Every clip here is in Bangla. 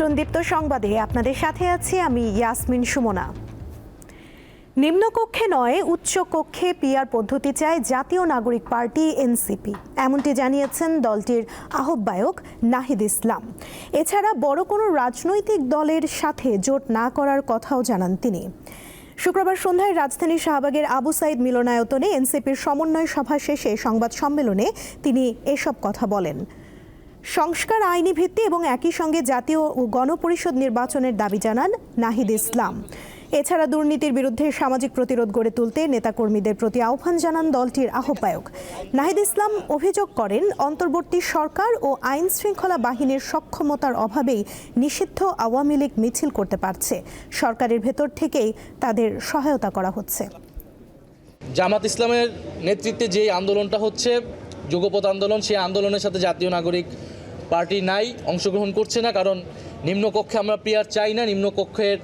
আমন্ত্রণ দীপ্ত সংবাদে আপনাদের সাথে আছি আমি ইয়াসমিন সুমনা। নিম্নকক্ষে নয় উচ্চ কক্ষে পিআর পদ্ধতি চায় জাতীয় নাগরিক পার্টি এনসিপি। এমনটি জানিয়েছেন দলটির আহ্বায়ক নাহিদ ইসলাম। এছাড়া বড় কোনো রাজনৈতিক দলের সাথে জোট না করার কথাও জানান তিনি। শুক্রবার সন্ধ্যায় রাজধানীর শাহবাগের আবু সাইদ মিলনায়তনে এনসিপির সমন্বয় সভা শেষে সংবাদ সম্মেলনে তিনি এসব কথা বলেন। সংস্কার আইনি ভিত্তি এবং একই সঙ্গে জাতীয় ও গণপরিষদ নির্বাচনের দাবি জানান নাহিদ ইসলাম। এছাড়া দুর্নীতির বিরুদ্ধে সামাজিক প্রতিরোধ গড়ে তুলতে নেতাকর্মীদের প্রতি আহ্বান জানান দলটির আহ্বায়ক। নাহিদ ইসলাম অভিযোগ করেন, অন্তর্বর্তী সরকার ও আইন শৃঙ্খলা বাহিনীর সক্ষমতার অভাবেই নিষিদ্ধ আওয়ামী লীগ মিছিল করতে পারছে। সরকারের ভেতর থেকেই তাদের সহায়তা করা হচ্ছে। জামাত ইসলামের নেতৃত্বে যে আন্দোলনটা হচ্ছে যুগপথ আন্দোলন, সেই আন্দোলনের সাথে জাতীয় নাগরিক পার্টি নাই, অংশগ্রহণ করছে না, কারণ নিম্নকক্ষে আমরা পিয়ার চাই না, নিম্নকক্ষের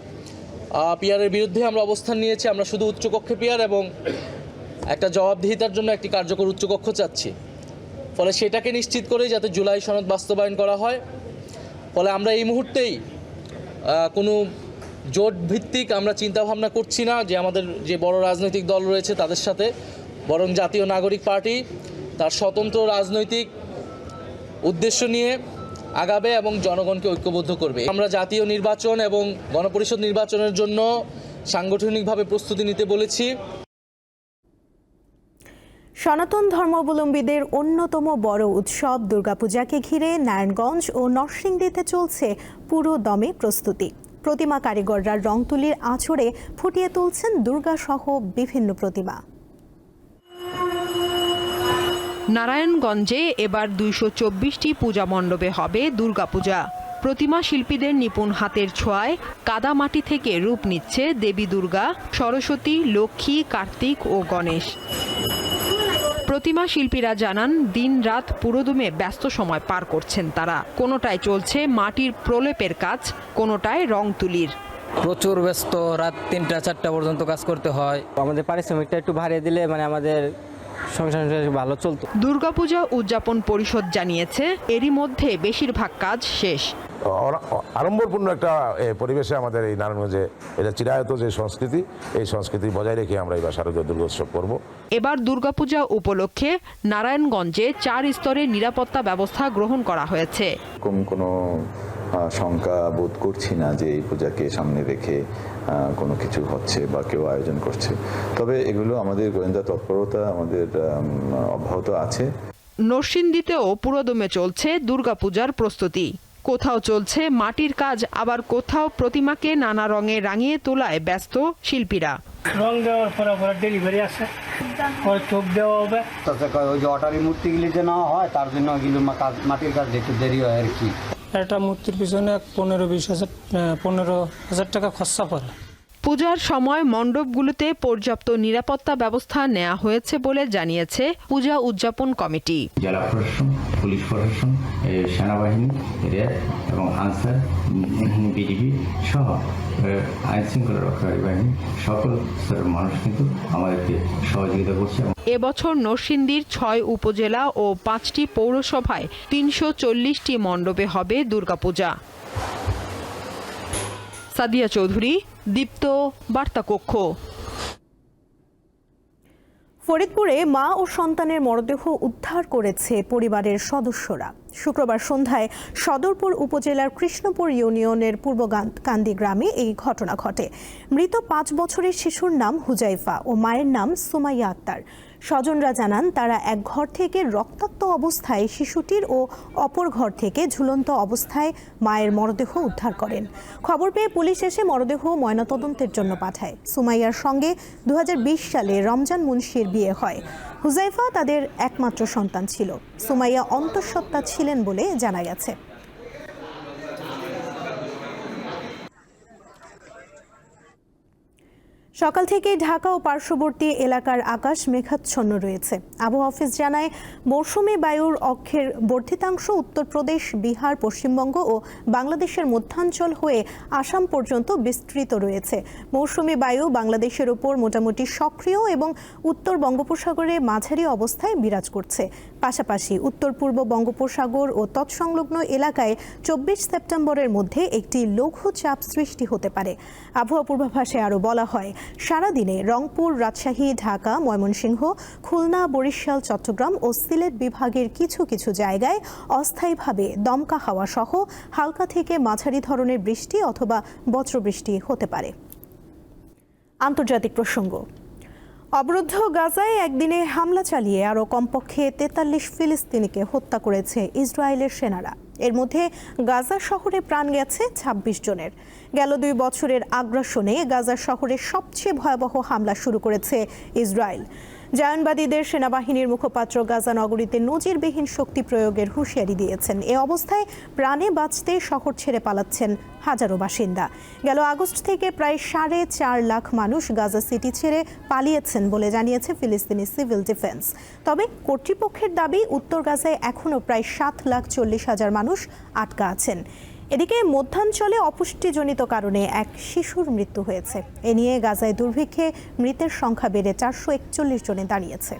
পিয়ারের বিরুদ্ধে আমরা অবস্থান নিয়েছি, আমরা শুধু উচ্চকক্ষে পিয়ার এবং একটা জবাবদিহিতার জন্য একটি কার্যকর উচ্চকক্ষ চাচ্ছি। ফলে সেটাকে নিশ্চিত করেই যাতে জুলাই সনদ বাস্তবায়ন করা হয়। ফলে আমরা এই মুহূর্তেই কোনো জোট ভিত্তিক আমরা চিন্তা ভাবনা করছি না যে আমাদের যে বড় রাজনৈতিক দল রয়েছে তাদের সাথে, বরং জাতীয় নাগরিক পার্টি, তার স্বতন্ত্র রাজনৈতিক উদ্দেশ্য নিয়ে আগাবে এবং জনগণকে ঐক্যবদ্ধ করবে। আমরা জাতীয় নির্বাচন এবং গণপরিষদ নির্বাচনের জন্য সাংগঠনিকভাবে প্রস্তুতি নিতে বলেছি। সনাতন ধর্মাবলম্বীদের অন্যতম বড় উৎসব দুর্গাপূজাকে ঘিরে নারায়ণগঞ্জ ও নরসিংদীতে চলছে পুরো দমে প্রস্তুতি। প্রতিমা কারিগররা রং তুলির আঁচড়ে ফুটিয়ে তুলছেন দুর্গাসহ বিভিন্ন প্রতিমা। নারায়ণগঞ্জে এবার দুইশো চব্বিশটি পূজা মণ্ডপে হবে দুর্গাপূজা। প্রতিমা শিল্পীদের নিপুণ হাতের ছোঁয়ায় কাদামাটি থেকে রূপ নিচ্ছে দেবী দুর্গা সরস্বতী লক্ষ্মী কার্তিক ও গণেশ। প্রতিমা শিল্পীরা জানান দিন রাত পুরোদমে ব্যস্ত সময় পার করছেন তারা। কোনোটায় চলছে মাটির প্রলেপের কাজ কোনোটায় রং তুলির। প্রচুর ব্যস্ত রাত তিনটা চারটা পর্যন্ত কাজ করতে হয়। আমাদের পারিশ্রমিকটা একটু বাড়িয়ে দিলে মানে আমাদের সংসার ভালো চলতো। দুর্গাপূজা উদযাপন পরিষদ জানিয়েছে এরই মধ্যে বেশিরভাগ কাজ শেষ। আড়ম্বরপূর্ণ একটা পরিবেশে আমাদের এই নারায়ণগঞ্জে এটা চিরায়ত যে সংস্কৃতি এই সংস্কৃতি বজায় রেখে আমরা এবার শারদীয় দুর্গোৎসব করব। এবার দুর্গাপূজা উপলক্ষে নারায়ণগঞ্জে চার স্তরের নিরাপত্তা ব্যবস্থা গ্রহণ করা হয়েছে। কোনো শঙ্কা বোধ করছি না যে এই পূজাকে সামনে রেখে কোনো কিছু হচ্ছে বা কেউ আয়োজন করছে। তবে এগুলো আমাদের গোয়েন্দা তৎপরতা আমাদের অব্যাহত আছে। নরসিংদীতেও পুরোদমে চলছে দুর্গাপূজার প্রস্তুতি। কোথাও চলছে মাটির কাজ আবার কোথাও প্রতিমাকে নানা রঙে রাঙিয়ে তোলায় ব্যস্ত শিল্পীরা। রং দেওয়ার পরে পরে ডেলিভারি আছে পরে চোখ দেওয়া হবে। তাতে ওই যে অটারি মূর্তিগুলি যে নেওয়া হয় তার জন্য ওইগুলো মাটির কাজ একটু দেরি হয় আর কি। একটা মূর্তির পিছনে পনেরো বিশ হাজার পনেরো হাজার টাকা খরচা পড়ে। পূজার সময় মণ্ডপগুলোতে পর্যাপ্ত নিরাপত্তা ব্যবস্থা নেওয়া হয়েছে বলে জানিয়েছে পূজা উদযাপন কমিটি। জেলা প্রশাসন পুলিশ প্রশাসন সেনাবাহিনী র্যাব এবং আনসার বিডিবি সহ আইন শৃঙ্খলা রক্ষাকারী বাহিনী সকল স্তরের মানুষ কিন্তু আমাদেরকে সহযোগিতা করছে এবছর নরসিংদীর ছয় উপজেলা ও পাঁচটি পৌরসভায় তিনশো চল্লিশটি মণ্ডপে হবে দুর্গাপূজা। সাদিয়া চৌধুরী, দীপ্ত বার্তা কক্ষ ফরিদপুরে মা ও সন্তানের মরদেহ উদ্ধার করেছে পরিবারের সদস্যরা। শুক্রবার সন্ধ্যায় সদরপুর উপজেলার কৃষ্ণপুর ইউনিয়নের পূর্ব কান্দি গ্রামে এই ঘটনা ঘটে। মৃত পাঁচ বছরের শিশুর নাম হুজাইফা ও মায়ের নাম সুমাইয়া আক্তার। স্বজনরা জানান, তারা এক ঘর থেকে রক্তাক্ত অবস্থায় শিশুটির ও অপর ঘর থেকে ঝুলন্ত অবস্থায় মায়ের মরদেহ উদ্ধার করেন। খবর পেয়ে পুলিশ এসে মরদেহ ময়নাতদন্তের জন্য পাঠায়। সুমাইয়ার সঙ্গে দু হাজার বিশ সালে রমজান মুন্সির বিয়ে হয়। হুজাইফা তাদের একমাত্র সন্তান ছিল। সুমাইয়া অন্তঃসত্ত্বা ছিলেন বলে জানা গেছে। সকাল থেকে ঢাকা ও পার্শ্ববর্তী এলাকার আকাশ মেঘাচ্ছন্ন রয়েছে। আবহাওয়া অফিস জানায়, মৌসুমি বায়ুর অক্ষের বর্ধিতাংশ উত্তরপ্রদেশ, বিহার, পশ্চিমবঙ্গ ও বাংলাদেশের মধ্যাঞ্চল হয়ে আসাম পর্যন্ত বিস্তৃত রয়েছে। মৌসুমি বায়ু বাংলাদেশের উপর মোটামুটি সক্রিয় এবং উত্তর বঙ্গোপসাগরে মাঝারি অবস্থায় বিরাজ করছে। পাশাপাশি উত্তর পূর্ব বঙ্গোপসাগর ও তৎসংলগ্ন এলাকায় চব্বিশ সেপ্টেম্বরের মধ্যে একটি লঘু চাপ সৃষ্টি হতে পারে। আবহাওয়া পূর্বাভাসে আরও বলা হয় সারাদিনে রংপুর, রাজশাহী, ঢাকা, ময়মনসিংহ, খুলনা, বরিশাল, চট্টগ্রাম ও সিলেট বিভাগের কিছু কিছু জায়গায় অস্থায়ীভাবে দমকা হাওয়া সহ হালকা থেকে মাঝারি ধরনের বৃষ্টি অথবা বজ্রবৃষ্টি হতে পারে। আন্তর্জাতিক প্রসঙ্গ। অবরুদ্ধ গাজায় একদিনে হামলা চালিয়ে আরও কমপক্ষে তেতাল্লিশ ফিলিস্তিনিকে হত্যা করেছে ইসরায়েলের সেনারা। এর মধ্যে গাজা শহরে প্রাণ গেছে ২৬ জনের। গেল দুই বছরের আগ্রাসনে গাজা শহরে সবচেয়ে ভয়াবহ হামলা শুরু করেছে ইসরায়েল। জায়নবাদীদের সেনাবাহিনীর মুখপাত্র গাজা নগরীতে নজিরবিহীন শক্তি প্রয়োগের হুঁশিয়ারি দিয়েছেন। এ অবস্থায় প্রাণে বাঁচতে শহর ছেড়ে পালাচ্ছেন হাজারো বাসিন্দা। গেল আগস্ট থেকে প্রায় সাড়ে চার লাখ মানুষ গাজা সিটি ছেড়ে পালিয়েছেন বলে জানিয়েছে ফিলিস্তিনি সিভিল ডিফেন্স। তবে কর্তৃপক্ষের দাবি, উত্তর গাজায় এখনও প্রায় সাত লাখ চল্লিশ হাজার মানুষ আটকা আছেন। এদিকে মধ্যাঞ্চলে অপুষ্টিজনিত কারণে এক শিশুর মৃত্যু হয়েছে। এ নিয়ে গাজায় দুর্ভিক্ষে মৃতের সংখ্যা বেড়ে চারশো একচল্লিশ জনে দাঁড়িয়েছে।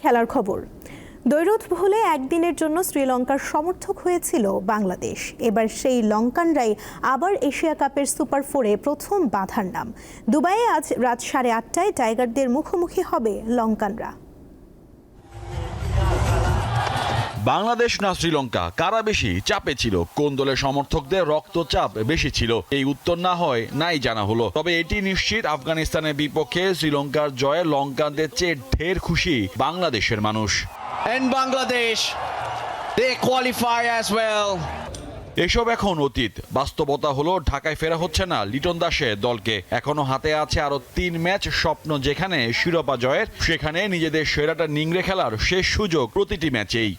খেলার খবর। দৈরথ ভুলে একদিনের জন্য শ্রীলঙ্কার সমর্থক হয়েছিল বাংলাদেশ। এবার সেই লঙ্কানরাই আবার এশিয়া কাপের সুপার ফোরে প্রথম বাধার নাম। দুবাইয়ে আজ রাত সাড়ে আটটায় টাইগারদের মুখোমুখি হবে লঙ্কানরা। বাংলাদেশ না শ্রীলঙ্কা? কারা বেশি চাপে ছিল? কোন দলের সমর্থকদের রক্তচাপ বেশি ছিল? এই উত্তর না হয় নাই জানা হলো। তবে এটি নিশ্চিত আফগানিস্তানের বিপক্ষে শ্রীলঙ্কার জয়ে লঙ্কানদের চেয়ে ঢের খুশি বাংলাদেশের মানুষ। And Bangladesh, they qualify as well. এসব এখন অতীত। বাস্তবতা হলো ঢাকায় ফেরা হচ্ছে না লিটন দাসের দলকে। এখনও হাতে আছে আরও তিন ম্যাচ স্বপ্ন যেখানে শিরোপা জয়ের সেখানে নিজেদের সেরাটা নিংড়ে খেলার শেষ সুযোগ প্রতিটি ম্যাচেই।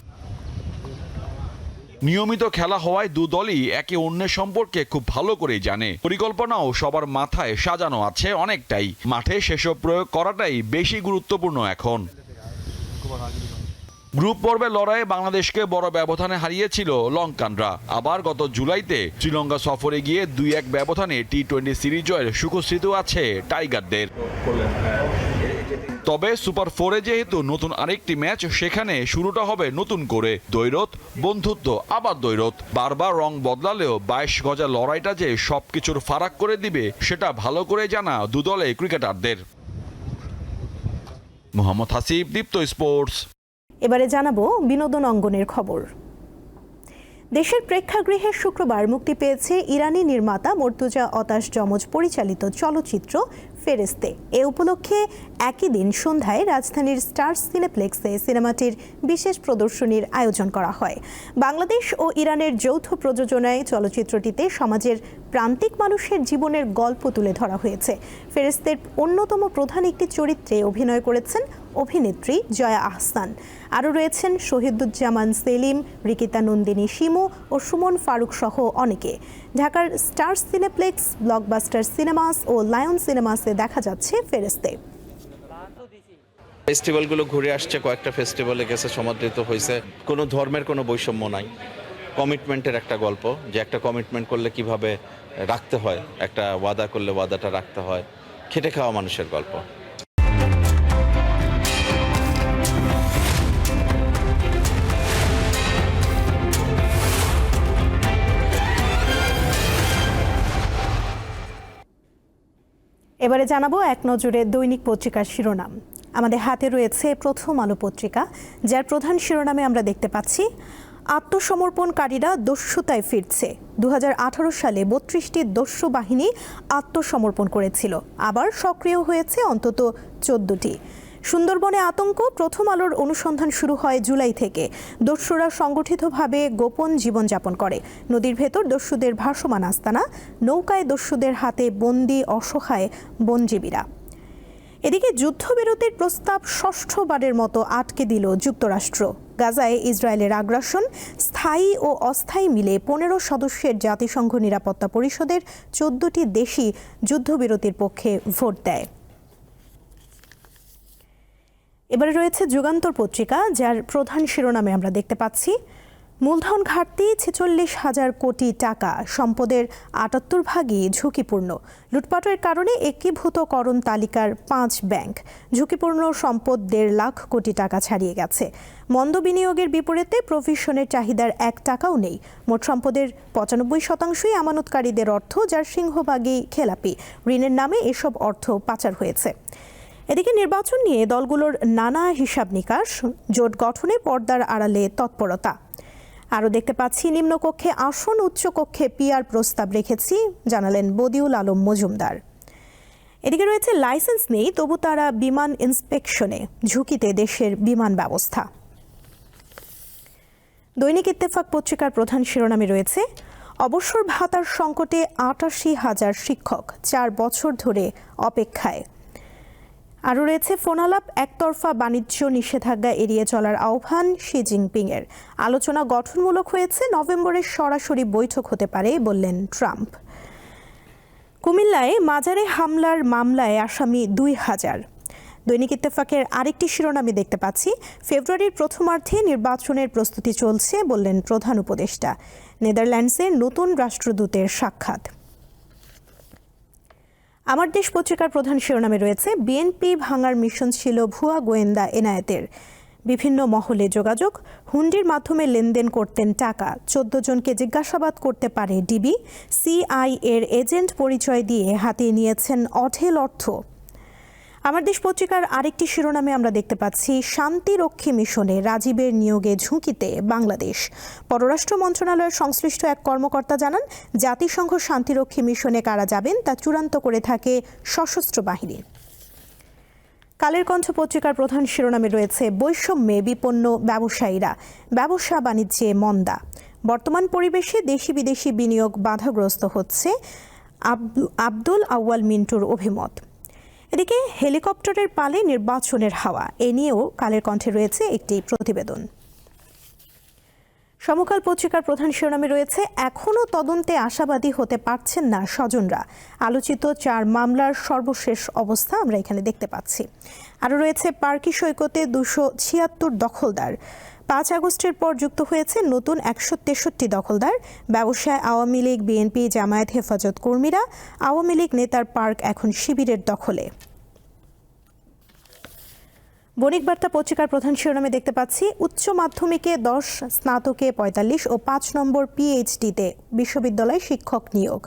নিয়মিত খেলা হওয়ায় দু দলই একে অন্যের সম্পর্কে খুব ভালো করেই জানে। পরিকল্পনাও সবার মাথায় সাজানো আছে অনেকটাই। মাঠে সেসব প্রয়োগ করাটাই বেশি গুরুত্বপূর্ণ এখন। গ্রুপ পর্বে লড়াইয়ে বাংলাদেশকে বড় ব্যবধানে হারিয়েছিল লঙ্কানরা। আবার গত জুলাইতে শ্রীলঙ্কা সফরে গিয়ে দুই এক ব্যবধানে টি টোয়েন্টি সিরিজ জয়ের সুখস্মৃত আছে টাইগারদের। তবে সুপার ফোরে যেহেতু নতুন আরেকটি ম্যাচ, সেখানে শুরুটা হবে নতুন করে। দৈরত বন্ধুত্ব, আবার দৈরত বারবার রং বদলালেও বাইশ গজা লড়াইটা যে সবকিছুর ফারাক করে দিবে, সেটা ভালো করে জানা দুদলে ক্রিকেটারদের। মোহাম্মদ হাসিব, দীপ্ত স্পোর্টস। এবারে জানাব বিনোদন অঙ্গনের খবর। দেশের প্রেক্ষাগৃহে শুক্রবার মুক্তি পেয়েছে ইরানি নির্মাতা মর্তুজা অতাশ জমজ পরিচালিত চলচ্চিত্র ফেরেস্তে এ উপলক্ষে একই দিন সন্ধ্যায় রাজধানীর স্টার সিনেপ্লেক্সে সিনেমাটির বিশেষ প্রদর্শনীর আয়োজন করা হয়। বাংলাদেশ ও ইরানের যৌথ প্রযোজনায় চলচ্চিত্রটিতে সমাজের প্রান্তিক মানুষের জীবনের গল্প তুলে ধরা হয়েছে। ফেরেস্তের অন্যতম প্রধান একটি চরিত্রে অভিনয় করেছেন অভিনেত্রী জয়া আহসান। আরও রয়েছেন শহীদুজ্জামান সেলিম, রিকিতা নন্দিনী শিমু ও সুমন ফারুক সহ অনেকে। ঢাকার স্টার সিনেপ্লেক্স, ব্লকবাস্টার সিনেমাস ও লায়ন সিনেমাসে দেখা যাচ্ছে ফেরেস্তে ফেস্টিভ্যালগুলো ঘুরে আসছে, কয়েকটা ফেস্টিভ্যালে গেছে, সমাদৃত হয়েছে। কোনো ধর্মের কোনো বৈষম্য নাই। কমিটমেন্টের একটা গল্প, যে একটা কমিটমেন্ট করলে কীভাবে রাখতে হয়, একটা ওয়াদা করলে ওয়াদাটা রাখতে হয়, খেটে খাওয়া মানুষের গল্প। এবারে জানাব এক নজরে দৈনিক পত্রিকার শিরোনাম। আমাদের হাতে রয়েছে প্রথম আলো পত্রিকা, যার প্রধান শিরোনামে আমরা দেখতে পাচ্ছি, আত্মসমর্পণকারীরা দস্যুতায় ফিরছে। দু হাজার আঠারো সালে বত্রিশটি দস্যু বাহিনী আত্মসমর্পণ করেছিল। আবার সক্রিয় হয়েছে অন্তত চোদ্দটি। সুন্দরবনে আতঙ্ক, প্রথম আলোর অনুসন্ধান শুরু হয় জুলাই থেকে। দস্যুরা সংগঠিতভাবে গোপন জীবনযাপন করে। নদীর ভেতর দস্যুদের ভাসমান আস্তানা, নৌকায় দস্যুদের হাতে বন্দি অসহায় বনজীবীরা। এদিকে যুদ্ধবিরতির প্রস্তাব ষষ্ঠবারের মতো আটকে দিল যুক্তরাষ্ট্র। গাজায় ইসরায়েলের আগ্রাসন, স্থায়ী ও অস্থায়ী মিলে পনেরো সদস্যের জাতিসংঘ নিরাপত্তা পরিষদের চোদ্দটি দেশই যুদ্ধবিরতির পক্ষে ভোট দেয়। এবারে রয়েছে যুগান্তর পত্রিকা, যার প্রধান শিরোনামে আমরা দেখতে পাচ্ছি, মূলধন ঘাটতি ছেচল্লিশ হাজার কোটি টাকা, সম্পদের আটাত্তর ভাগই ঝুঁকিপূর্ণ। লুটপাটের কারণে একীভূতকরণ তালিকার পাঁচ ব্যাংক, ঝুঁকিপূর্ণ সম্পদ দেড় লাখ কোটি টাকা ছাড়িয়ে গেছে। মন্দ বিনিয়োগের বিপরীতে প্রভিশনের চাহিদার এক টাকাও নেই। মোট সম্পদের পঁচানব্বই শতাংশই আমানতকারীদের অর্থ, যার সিংহভাগই খেলাপি। ঋণের নামে এসব অর্থ পাচার হয়েছে। এদিকে নির্বাচন নিয়ে দলগুলোর নানা হিসাব নিকাশ, জোট গঠনে পর্দার আড়ালে তৎপরতা। আরও দেখতে পাচ্ছি, নিম্নকক্ষে আসন, উচ্চকক্ষে পিআর প্রস্তাব রেখেছি, জানালেন বদিউল আলম মজুমদার। এদিকে রয়েছে লাইসেন্স নেই, তবু তারা বিমান ইন্সপেকশনে, ঝুঁকিতে দেশের বিমান ব্যবস্থা। দৈনিক ইত্তেফাক পত্রিকার প্রধান শিরোনামে রয়েছে, অবসর ভাতার সংকটে আটাশি হাজার শিক্ষক, চার বছর ধরে অপেক্ষায়। আরও রয়েছে ফোনালাপ, একতরফা বাণিজ্য নিষেধাজ্ঞা এড়িয়ে চলার আহ্বান শি জিনপিংয়ের। আলোচনা গঠনমূলক হয়েছে, নভেম্বরের সরাসরি বৈঠক হতে পারে, বললেন ট্রাম্প। কুমিল্লায় মাজারে হামলার মামলায় আসামি দুই হাজার। দৈনিক ইত্তেফাকের আরেকটি শিরোনামে দেখতে পাচ্ছি, ফেব্রুয়ারির প্রথমার্ধে নির্বাচনের প্রস্তুতি চলছে, বললেন প্রধান উপদেষ্টা। নেদারল্যান্ডসের নতুন রাষ্ট্রদূতের সাক্ষাৎ। আমার দেশ পত্রিকার প্রধান শিরোনামে রয়েছে, বিএনপি ভাঙার মিশন ছিল ভুয়া গোয়েন্দা এনায়েতের। বিভিন্ন মহলে যোগাযোগ, হুন্ডির মাধ্যমে লেনদেন করতেন টাকা। চোদ্দ জনকে জিজ্ঞাসাবাদ করতে পারে ডিবি, সিআই এর এজেন্ট পরিচয় দিয়ে হাতিয়ে নিয়েছেন অঢেল অর্থ। আমার দেশ পত্রিকার আরেকটি শিরোনামে আমরা দেখতে পাচ্ছি, শান্তিরক্ষী মিশনে রাজীবের নিয়োগে ঝুঁকিতে বাংলাদেশ। পররাষ্ট্র মন্ত্রণালয়ের সংশ্লিষ্ট এক কর্মকর্তা জানান, জাতিসংঘ শান্তিরক্ষী মিশনে কারা যাবেন তা চূড়ান্ত করে থাকে সশস্ত্র বাহিনী। কালের কণ্ঠ পত্রিকার প্রধান শিরোনামে রয়েছে, বৈষম্যে বিপন্ন ব্যবসায়ীরা, ব্যবসা বাণিজ্যে মন্দা। বর্তমান পরিবেশে দেশি বিদেশি বিনিয়োগ বাধাগ্রস্ত হচ্ছে আব্দু- আব্দুল আউয়াল মিন্টুর অভিমত। এদিকে হেলিকপ্টারের পালে নির্বাচনের হাওয়া। এ নিয়েও কালের কণ্ঠে রয়েছে একটি প্রতিবেদন। সমকাল পত্রিকার প্রধান শিরোনামে রয়েছে এখনও তদন্তে আশাবাদী হতে পারছেন না স্বজনরা। আলোচিত চার মামলার সর্বশেষ অবস্থা আমরা এখানে দেখতে পাচ্ছি। আরও রয়েছে পার্কি সৈকতে দুশো ছিয়াত্তর দখলদার। পাঁচ আগস্টের পর যুক্ত হয়েছে নতুন একশো তেষট্টি দখলদার। ব্যবসায় আওয়ামী লীগ, বিএনপি, জামায়াত, হেফাজত কর্মীরা, আওয়ামী লীগ নেতার পার্ক এখন শিবিরের দখলে। বণিক বার্তা পত্রিকার প্রধান শিরোনামে দেখতে পাচ্ছি, উচ্চ মাধ্যমিকে দশ, স্নাতকে পঁয়তাল্লিশ ও পাঁচ নম্বর পিএইচডিতে বিশ্ববিদ্যালয় শিক্ষক নিয়োগ।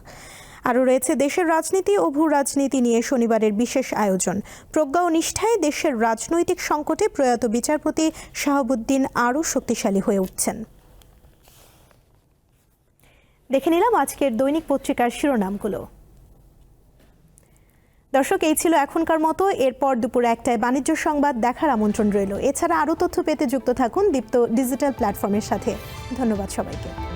আরও রয়েছে দেশের রাজনীতি ও ভূ রাজনীতি নিয়ে শনিবারের বিশেষ আয়োজন। প্রজ্ঞা ও নিষ্ঠায় দেশের রাজনৈতিক সংকটে প্রয়াত বিচারপতি শাহাবুদ্দিন আরও শক্তিশালী হয়ে উঠছেন। দেখে নিলাম আজকের দৈনিক পত্রিকার শিরোনামগুলো। দর্শক, এই ছিল এখনকার মতো। এরপর দুপুর একটায় বাণিজ্য সংবাদ দেখার আমন্ত্রণ রইল। এছাড়া আরও তথ্য পেতে যুক্ত থাকুন দীপ্ত ডিজিটাল প্ল্যাটফর্মের সাথে। ধন্যবাদ সবাইকে।